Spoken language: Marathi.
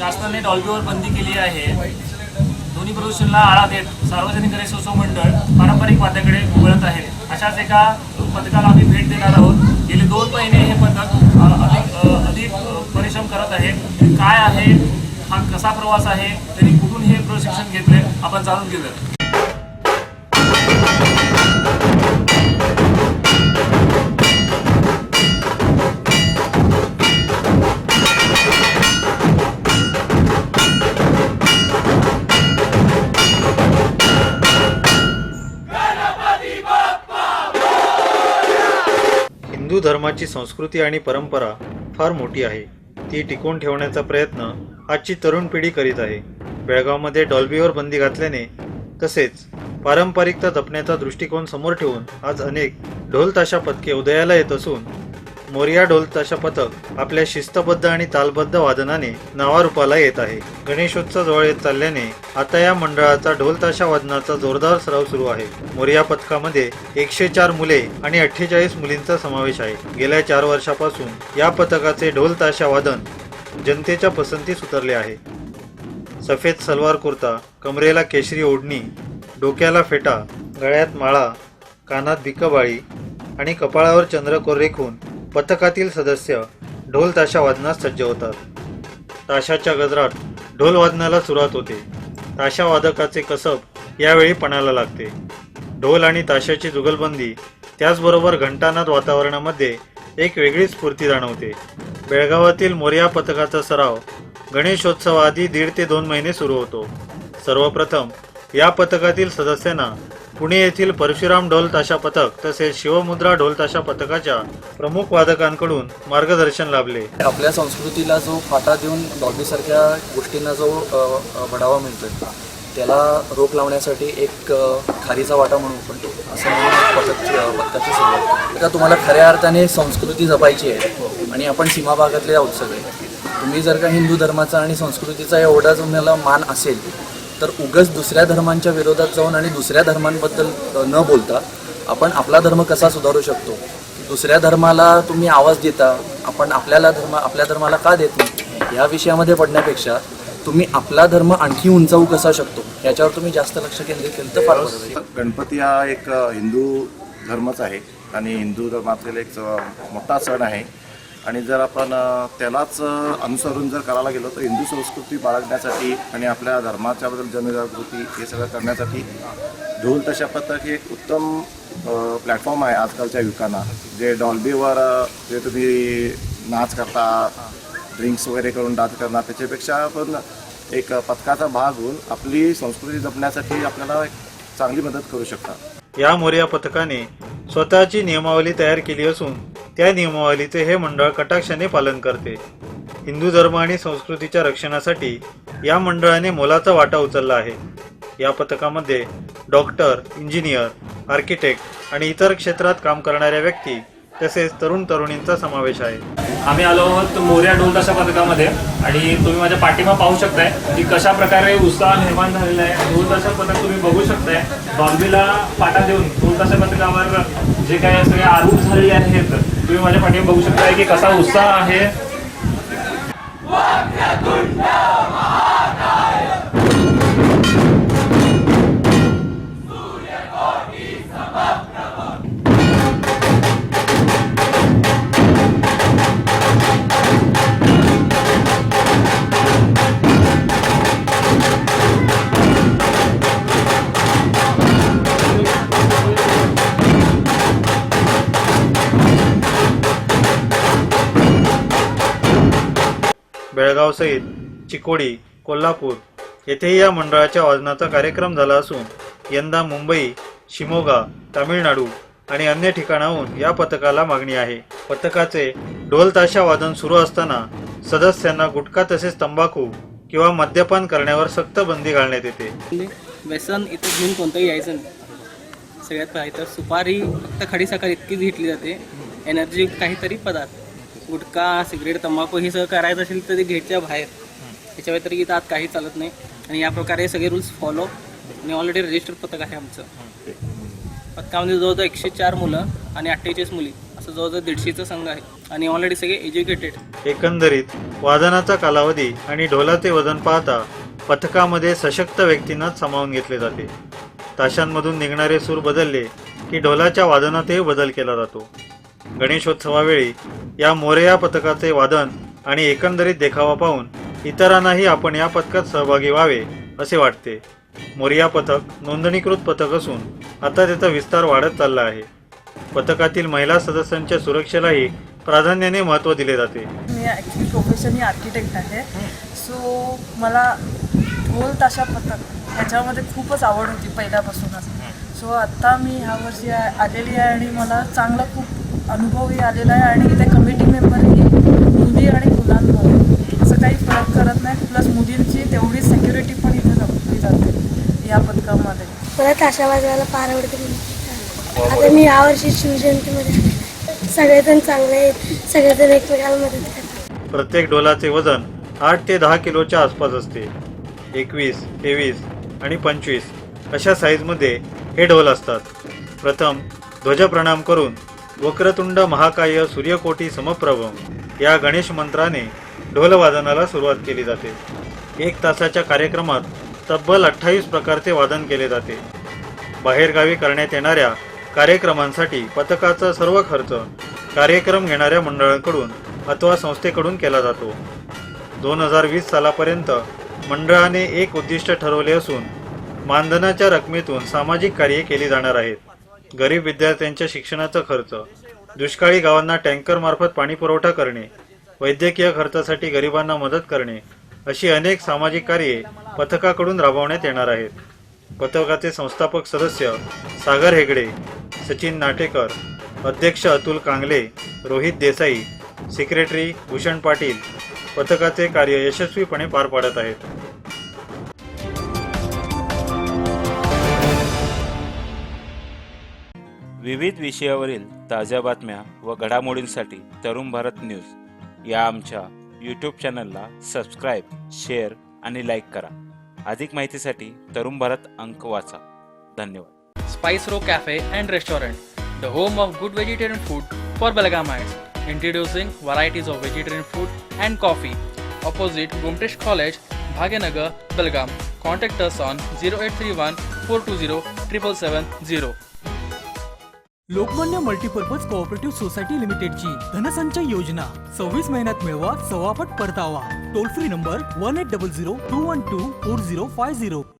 शासनाने डॉल्बीवर बंदी केली आहे. ध्वनी प्रदूषणाला आळा देत सार्वजनिक गणेशोत्सव मंडळ पारंपरिक वाद्याकडे वळत आहे. अशाच एका पथकाला आम्ही भेट देणार आहोत. गेले दोन महिने हे पथक अधिक अधिक परिश्रम करत आहे. काय आहे? हा कसा प्रवास आहे? त्यांनी कुठून हे प्रशिक्षण घेतले आपण जाणून घेऊया हिंदू धर्माची संस्कृती आणि परंपरा फार मोठी आहे. ती टिकवून ठेवण्याचा प्रयत्न आजची तरुण पिढी करीत आहे. बेळगावमध्ये डॉल्बीवर बंदी घातल्याने तसेच पारंपरिकता जपण्याचा दृष्टिकोन समोर ठेवून आज अनेक ढोल ताशा पथके उदयाला येत असून मोरिया ढोल तशा पथक आपल्या शिस्तबद्ध आणि तालबद्ध वादनाने नावारूपाला येत आहे. गणेशोत्सव जवळ येत चालल्याने आता या मंडळाचा ढोल ताशा वादनाचा जोरदार सराव सुरू आहे. मोरिया पथकामध्ये एकशे चार मुले आणि अठ्ठेचाळीस मुलींचा समावेश आहे. गेल्या चार वर्षापासून या पथकाचे ढोल ताशा वादन जनतेच्या पसंतीस उतरले आहे. सफेद सलवार कुर्ता कमरेला केशरी ओढणी डोक्याला फेटा गळ्यात माळा कानात बिकबाळी आणि कपाळावर चंद्रकोर रेखून पथकातील सदस्य ढोल ताशा वादनास सज्ज होतात. ताशाच्या गजरात ढोल वादनाला सुरुवात होते. ताशा वादकाचे कसब यावेळी पणाला लागते. ढोल आणि ताशाची जुगलबंदी त्याचबरोबर घंटानाद वातावरणामध्ये एक वेगळीच स्फूर्ती जाणवते. बेळगावातील मोर्या पथकाचा सराव गणेशोत्सवाआधी दीड ते दोन महिने सुरू होतो. सर्वप्रथम या पथकातील सदस्यांना पुणे येथील परशुराम ढोल ताशा पथक तसेच शिवमुद्रा ढोल ताशा पथकाच्या प्रमुख वादकांकडून मार्गदर्शन लाभले. आपल्या संस्कृतीला जो फाटा देऊन डॉल्बीसारख्या गोष्टींना जो बढावा मिळतोय त्याला रोख लावण्यासाठी एक खारीचा वाटा म्हणून पण असं म्हणून पथक पथकाची सुरुवात आता तुम्हाला खऱ्या अर्थाने संस्कृती जपायची आहे आणि आपण सीमा भागातले आहोत सगळे. तुम्ही जर का हिंदू धर्माचा आणि संस्कृतीचा एवढा तुम्हाला मान असेल तर उगच दुसऱ्या धर्मांच्या विरोधात जाऊन आणि दुसऱ्या धर्मांबद्दल न बोलता आपण आपला धर्म कसा सुधारू शकतो? दुसऱ्या धर्माला तुम्ही आवाज देता आपण आपल्याला धर्म आपल्या धर्माला का देत नाही? या विषयामध्ये पडण्यापेक्षा तुम्ही आपला धर्म आणखी उंचावू कसा शकतो? याच्यावर तुम्ही जास्त लक्ष केंद्रित केलं तर फार गणपती हा एक हिंदू धर्मच आहे. आणि हिंदू धर्मातील एक मोठा सण आहे. आणि जर आपण त्यालाच अनुसरून जर करायला गेलो तर हिंदू संस्कृती बाळगण्यासाठी आणि आपल्या धर्माच्याबद्दल जनजागृती हे सगळं करण्यासाठी ढोल तशा पथक हे एक उत्तम प्लॅटफॉर्म आहे आजकालच्या युवकांना जे डॉल्बीवर जे तुम्ही नाच करता ड्रिंक्स वगैरे करून डान्स करणार त्याच्यापेक्षा आपण एक पथकाचा भाग होऊन आपली संस्कृती जपण्यासाठी आपल्याला एक चांगली मदत करू शकता या मोर्या पथकाने स्वतःची नियमावली तयार केली असून त्या नियमावलीचे हे मंडळ कटाक्षाने पालन करते. हिंदू धर्म आणि संस्कृतीच्या रक्षणासाठी या मंडळाने मोलाचा वाटा उचलला आहे. या पथकामध्ये डॉक्टर इंजिनियर आर्किटेक्ट आणि इतर क्षेत्रात काम करणाऱ्या व्यक्ती तसेच तरुण तरुणींचा समावेश आहे. आम्ही आलो आहोत मोर्या ढोल पथकामध्ये आणि तुम्ही माझ्या पाठीमा पाहू शकताय की कशा प्रकारे उत्साह निर्माण झालेला आहे. ढोल पथक तुम्ही बघू शकताय. बॉम्बेला पाटा देऊन ढोल पथकावर जे काय सगळे आरूढ झालेले आहेत तुम्ही माझ्या पाठी बघू शकताय की कसा उत्साह आहे. बेळगावसहित चिकोडी कोल्हापूर येथेही या मंडळाच्या वादनाचा कार्यक्रम झाला असून यंदा मुंबई शिमोगा तामिळनाडू आणि अन्य ठिकाणाहून या पथकाला मागणी आहे. पथकाचे ढोल ताशा वादन सुरू असताना सदस्यांना गुटखा तसेच तंबाखू किंवा मद्यपान करण्यावर सक्त बंदी घालण्यात येते. व्यसन इथं घेऊन कोणतंही यायचं नाही. सगळ्यात पाहिजे तर सुपारी फक्त खडी साखर इतकीच घेतली जाते. एनर्जी काहीतरी पदार्थ. गुटखा सिगरेट तंबाखू हे सगळं करायचं असेल तर ते गेटच्या बाहेर. त्याच्या व्यतिरिक्त आत काही चालत नाही. आणि या प्रकारे सगळे रूल्स फॉलो आणि ऑलरेडी रजिस्टर्ड पथक आहे आमचं. पथकामध्ये जवळजवळ एकशे चार मुलं आणि अठ्ठेचाळीस मुली असं जवळजवळ दीडशेचा संघ आहे. आणि ऑलरेडी सगळे एज्युकेटेड एकंदरीत वादनाचा कालावधी आणि ढोलाचे वजन पाहता पथकामध्ये सशक्त व्यक्तींनाच सामावून घेतले जाते. ताशांमधून निघणारे सूर बदलले की ढोलाच्या वादनातही बदल केला जातो. गणेशोत्सवावेळी या मोरया पथकाचे वादन आणि एकंदरीत देखावा पाहून इतरांनाही आपण या पथकात सहभागी व्हावे असे वाटते. मोरिया पथक नोंदणीकृत पथक असून आता त्याचा विस्तार वाढत चालला आहे. पथकातील महिला सदस्यांच्या सुरक्षेलाही प्राधान्याने महत्त्व दिले जाते. मी ॲक्च्युली प्रोफेशनली आर्किटेक्ट आहे. सो मला ढोल ताशा पथक ह्याच्यामध्ये खूपच आवड होती पहिल्यापासूनच. सो आत्ता मी ह्या वर्षी आलेली आहे आणि मला चांगला खूप अनुभवही आलेला आहे आणि इथे कमिटी मेंबरही मुली आणि मुलांमध्ये असं काही फरक करत नाही. प्लस मुलींची तेवढी सेक्युरिटी पण इथे जपली जाते या पथकामध्ये. मला ताशा वाजवायला फार आवडते आता मी यावर्षी शिवजयंतीमध्ये. सगळेजण चांगले आहेत. सगळेजण एकमेकाला मदत करतात. प्रत्येक डोलाचे वजन आठ ते दहा किलोच्या आसपास असते. एकवीस तेवीस आणि पंचवीस अशा साईजमध्ये हे ढोल असतात. प्रथम ध्वजप्रणाम करून वक्रतुंड महाकाय सूर्यकोटी समप्रभ या गणेश मंत्राने ढोलवादनाला सुरुवात केली जाते. एक तासाच्या कार्यक्रमात तब्बल अठ्ठावीस प्रकारचे वादन केले जाते. बाहेरगावी करण्यात येणाऱ्या कार्यक्रमांसाठी पथकाचा सर्व खर्च कार्यक्रम घेणाऱ्या मंडळांकडून अथवा संस्थेकडून केला जातो. दोन हजार वीस सालापर्यंत मंडळाने एक उद्दिष्ट ठरवले असून मानधनाच्या रकमेतून सामाजिक कार्ये केली जाणार आहेत. गरीब विद्यार्थ्यांच्या शिक्षणाचा खर्च दुष्काळी गावांना टँकरमार्फत पाणी पुरवठा करणे वैद्यकीय खर्चासाठी गरिबांना मदत करणे अशी अनेक सामाजिक कार्ये पथकाकडून राबवण्यात येणार आहेत. पथकाचे संस्थापक सदस्य सागर हेगडे सचिन नाटेकर अध्यक्ष अतुल कांगले रोहित देसाई सेक्रेटरी भूषण पाटील पथकाचे कार्य यशस्वीपणे पार पाडत आहेत. विविध विषयावरील ताज्या बातम्या व घडामोडींसाठी तरुण भारत न्यूज. या आमच्या यूट्यूब चॅनलला सबस्क्राईब शेअर आणि लाईक करा. अधिक माहितीसाठी तरुण भारत अंक वाचा. धन्यवाद. Spice row cafe and restaurant the home of good vegetarian food for Belgaum its introducing varieties of vegetarian food and coffee opposite Gomatesh college Bhagyanagar Belgaum contact us on zero eight three one four two zero triple seven zero Lokmanya multipurpose cooperative society लिमिटेडची धनसंचय योजना. सव्वीस महिन्यात मिळवा सव्वापट परतावा. Toll free number one eight double zero two one two four zero five zero